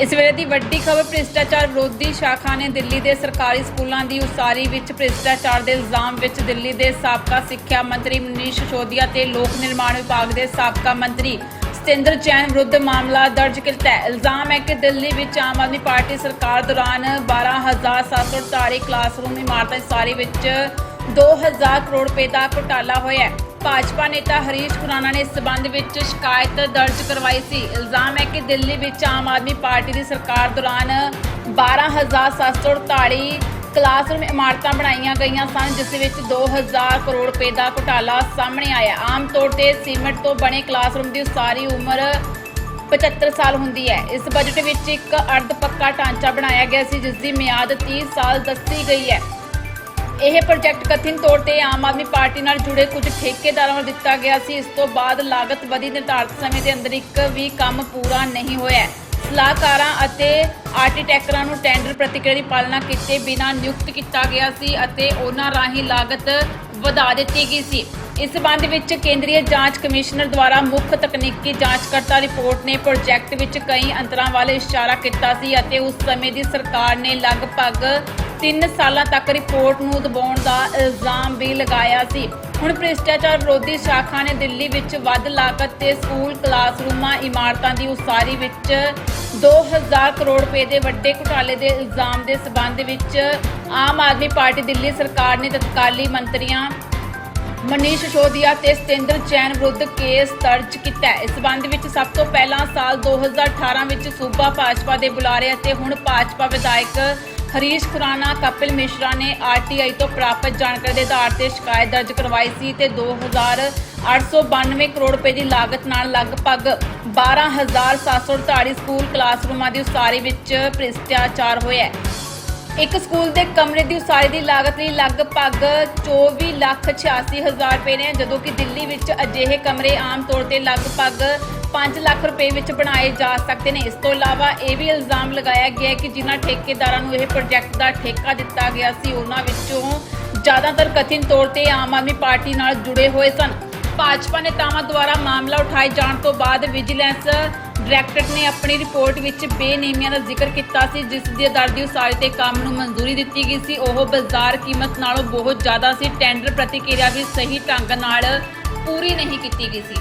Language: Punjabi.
ਇਸ ਵੇਲੇ ਦੀ ਵੱਡੀ ਖਬਰ, ਭ੍ਰਿਸ਼ਟਾਚਾਰ ਵਿਰੋਧੀ ਸ਼ਾਖਾ ਨੇ ਦਿੱਲੀ ਦੇ ਸਰਕਾਰੀ ਸਕੂਲਾਂ ਦੀ ਉਸਾਰੀ ਵਿੱਚ ਭ੍ਰਿਸ਼ਟਾਚਾਰ ਦੇ ਇਲਜ਼ਾਮ ਵਿੱਚ ਦਿੱਲੀ ਦੇ ਸਾਬਕਾ ਸਿੱਖਿਆ ਮੰਤਰੀ ਮਨੀਸ਼ ਸਿਸੋਦੀਆ ਤੇ ਲੋਕ ਨਿਰਮਾਣ ਵਿਭਾਗ ਦੇ ਸਾਬਕਾ ਮੰਤਰੀ ਸਤਿੰਦਰ ਚੈਨ ਵਿਰੁੱਧ ਮਾਮਲਾ ਦਰਜ ਕੀਤਾ ਹੈ। ਇਲਜ਼ਾਮ ਹੈ ਕਿ ਦਿੱਲੀ ਵਿੱਚ ਆਮ ਆਦਮੀ ਪਾਰਟੀ ਸਰਕਾਰ ਦੌਰਾਨ 12748 ਕਲਾਸਰੂਮ ਇਮਾਰਤਾਂ ਦੀ ਉਸਾਰੀ ਵਿੱਚ 2000 ਕਰੋੜ ਰੁਪਏ ਦਾ ਘੁਟਾਲਾ ਹੋਇਆ ਹੈ। ਭਾਜਪਾ ਨੇਤਾ ਹਰੀਸ਼ ਖੁਰਾਨਾ ਨੇ ਇਸ ਸਬੰਧ ਵਿੱਚ ਸ਼ਿਕਾਇਤ ਦਰਜ ਕਰਵਾਈ ਸੀ। ਇਲਜ਼ਾਮ ਹੈ ਕਿ ਦਿੱਲੀ ਵਿੱਚ ਆਮ ਆਦਮੀ ਪਾਰਟੀ ਦੀ ਸਰਕਾਰ ਦੌਰਾਨ 12748 ਕਲਾਸਰੂਮ ਇਮਾਰਤਾਂ ਬਣਾਈਆਂ ਗਈਆਂ ਸਨ, ਜਿਸ ਵਿੱਚ 2000 ਕਰੋੜ ਰੁਪਏ ਦਾ ਘੁਟਾਲਾ ਸਾਹਮਣੇ ਆਇਆ। ਆਮ ਤੌਰ ਤੇ ਸੀਮੈਂਟ ਤੋਂ ਬਣੇ ਕਲਾਸਰੂਮ ਦੀ ਉਸਾਰੀ ਉਮਰ 75 ਸਾਲ ਹੁੰਦੀ ਹੈ। ਇਸ ਬਜਟ ਵਿੱਚ ਇੱਕ ਅਰਧ ਪੱਕਾ ਢਾਂਚਾ ਬਣਾਇਆ ਗਿਆ ਸੀ, ਜਿਸ ਦੀ ਮਿਆਦ 30 ਸਾਲ ਦੱਸੀ ਗਈ ਹੈ। ਇਹ ਪ੍ਰੋਜੈਕਟ ਕਥਿਨ ਤੌਰ ਤੇ ਆਮ ਆਦਮੀ ਪਾਰਟੀ ਨਾਲ ਜੁੜੇ ਕੁਝ ਠੇਕੇਦਾਰਾਂ ਵੱਲੋਂ ਦਿੱਤਾ ਗਿਆ ਸੀ। ਇਸ ਤੋਂ ਬਾਅਦ ਲਾਗਤ ਵਧੀ, ਨਿਰਧਾਰਤ ਸਮੇਂ ਦੇ ਅੰਦਰ ਇੱਕ ਵੀ ਕੰਮ ਪੂਰਾ ਨਹੀਂ ਹੋਇਆ। ਸਲਾਹਕਾਰਾਂ ਅਤੇ ਆਰਕੀਟੈਕਟਰਾਂ ਨੂੰ ਟੈਂਡਰ ਪ੍ਰਤੀਕਿਰਿਆ ਦੀ ਪਾਲਣਾ ਕੀਤੇ ਬਿਨਾਂ ਨਿਯੁਕਤ ਕੀਤਾ ਗਿਆ ਸੀ ਅਤੇ ਉਹਨਾਂ ਰਾਹੀਂ ਲਾਗਤ ਵਧਾ ਦਿੱਤੀ ਗਈ ਸੀ। ਇਸ ਸੰਬੰਧ ਵਿੱਚ ਕੇਂਦਰੀ ਜਾਂਚ ਕਮਿਸ਼ਨਰ ਦੁਆਰਾ ਮੁੱਖ ਤਕਨੀਕੀ ਜਾਂਚਕਰਤਾ ਰਿਪੋਰਟ ਨੇ ਪ੍ਰੋਜੈਕਟ ਵਿੱਚ ਕਈ ਅੰਤਰਾਂ ਵੱਲ ਇਸ਼ਾਰਾ ਕੀਤਾ ਸੀ ਅਤੇ ਉਸ ਸਮੇਂ ਦੀ ਸਰਕਾਰ ਨੇ ਲਗਭਗ 3 ਸਾਲਾਂ ਤੱਕ ਰਿਪੋਰਟ ਨੂੰ ਦਬਾਉਣ ਦਾ ਇਲਜ਼ਾਮ ਵੀ ਲਗਾਇਆ ਸੀ। ਹੁਣ ਭ੍ਰਿਸ਼ਟਾਚਾਰ ਵਿਰੋਧੀ ਸ਼ਾਖਾ ਨੇ ਦਿੱਲੀ ਵਿੱਚ ਵੱਧ ਲਾਗਤ ਤੇ ਸਕੂਲ ਕਲਾਸਰੂਮਾਂ, ਇਮਾਰਤਾਂ ਦੀ ਉਸਾਰੀ ਵਿੱਚ 2000 ਕਰੋੜ ਰੁਪਏ ਦੇ ਵੱਡੇ ਘੁਟਾਲੇ ਦੇ ਇਲਜ਼ਾਮ ਦੇ ਸਬੰਧ ਵਿੱਚ ਆਮ ਆਦਮੀ ਪਾਰਟੀ ਦਿੱਲੀ ਸਰਕਾਰ ਨੇ ਤਤਕਾਲੀ ਮੰਤਰੀਆਂ ਮਨੀਸ਼ ਸਿਸੋਦੀਆ ਤੇ ਸਤਿੰਦਰ ਚੈਨ ਵਿਰੁੱਧ ਕੇਸ ਦਰਜ ਕੀਤਾ ਇਸ ਸੰਬੰਧ ਵਿੱਚ ਸਭ ਤੋਂ ਪਹਿਲਾਂ ਸਾਲ 2018 ਵਿੱਚ ਸੂਬਾ ਭਾਜਪਾ ਦੇ ਬੁਲਾਰੇ ਅਤੇ ਹੁਣ ਭਾਜਪਾ ਵਿਧਾਇਕ ਹਰੀਸ਼ ਖੁਰਾਨਾ, ਕਪਿਲ ਮਿਸ਼ਰਾ ਨੇ ਆਰਟੀਆਈ ਤੋਂ ਪ੍ਰਾਪਤ ਜਾਣਕਾਰੀ ਦੇ ਆਧਾਰ ਤੇ ਸ਼ਿਕਾਇਤ ਦਰਜ ਕਰਵਾਈ ਸੀ ਤੇ 2892 ਕਰੋੜ ਰੁਪਏ ਦੀ ਲਾਗਤ ਨਾਲ ਲਗਭਗ 12748 ਸਕੂਲ ਕਲਾਸਰੂਮਾਂ ਦੀ ਉਸਾਰੀ ਵਿੱਚ ਭ੍ਰਿਸ਼ਟਾਚਾਰ ਹੋਇਆ ਹੈ। ਇੱਕ ਸਕੂਲ ਦੇ ਕਮਰੇ ਦੀ ਉਸਾਰੀ ਦੀ ਲਾਗਤ ਲਈ ਲਗਭਗ 24 ਲੱਖ 86 ਹਜ਼ਾਰ ਰੁਪਏ ਨੇ, ਜਦੋਂ ਕਿ ਦਿੱਲੀ ਵਿੱਚ ਅਜਿਹੇ ਕਮਰੇ ਆਮ ਤੌਰ ਤੇ ਲਗਭਗ 5 ਲੱਖ ਰੁਪਏ ਵਿੱਚ ਬਣਾਏ ਜਾ ਸਕਦੇ ਨੇ। ਇਸ ਤੋਂ ਇਲਾਵਾ ਇਹ ਵੀ ਇਲਜ਼ਾਮ ਲਗਾਇਆ ਗਿਆ ਕਿ ਜਿਨ੍ਹਾਂ ਠੇਕੇਦਾਰਾਂ ਨੂੰ ਇਹ ਪ੍ਰੋਜੈਕਟ ਦਾ ਠੇਕਾ ਦਿੱਤਾ ਗਿਆ ਸੀ, ਉਹਨਾਂ ਵਿੱਚੋਂ ਜ਼ਿਆਦਾਤਰ ਕਥਿਨ ਤੌਰ ਤੇ ਆਮ ਆਦਮੀ ਪਾਰਟੀ ਨਾਲ ਜੁੜੇ ਹੋਏ ਸਨ। ਭਾਜਪਾ ਨੇਤਾਵਾਂ ਦੁਆਰਾ ਮਾਮਲਾ ਉਠਾਏ ਜਾਣ ਤੋਂ ਬਾਅਦ ਵਿਜੀਲੈਂਸ ਡਾਇਰੈਕਟਰ ਨੇ ਆਪਣੀ ਰਿਪੋਰਟ ਵਿੱਚ ਬੇਨੇਮੀਆਂ ਦਾ ਜ਼ਿਕਰ ਕੀਤਾ ਸੀ, ਜਿਸ ਦੀ ਆਧਾਰ ਦੀ ਉਸਾਰੀ ਤੇ ਕੰਮ ਨੂੰ ਮਨਜ਼ੂਰੀ ਦਿੱਤੀ ਗਈ ਸੀ। ਉਹ ਬਾਜ਼ਾਰ ਕੀਮਤ ਨਾਲੋਂ ਬਹੁਤ ਜ਼ਿਆਦਾ ਸੀ। ਟੈਂਡਰ ਪ੍ਰਤੀਕਿਰਿਆ ਵੀ ਸਹੀ ਢੰਗ ਨਾਲ ਪੂਰੀ ਨਹੀਂ ਕੀਤੀ ਗਈ ਸੀ।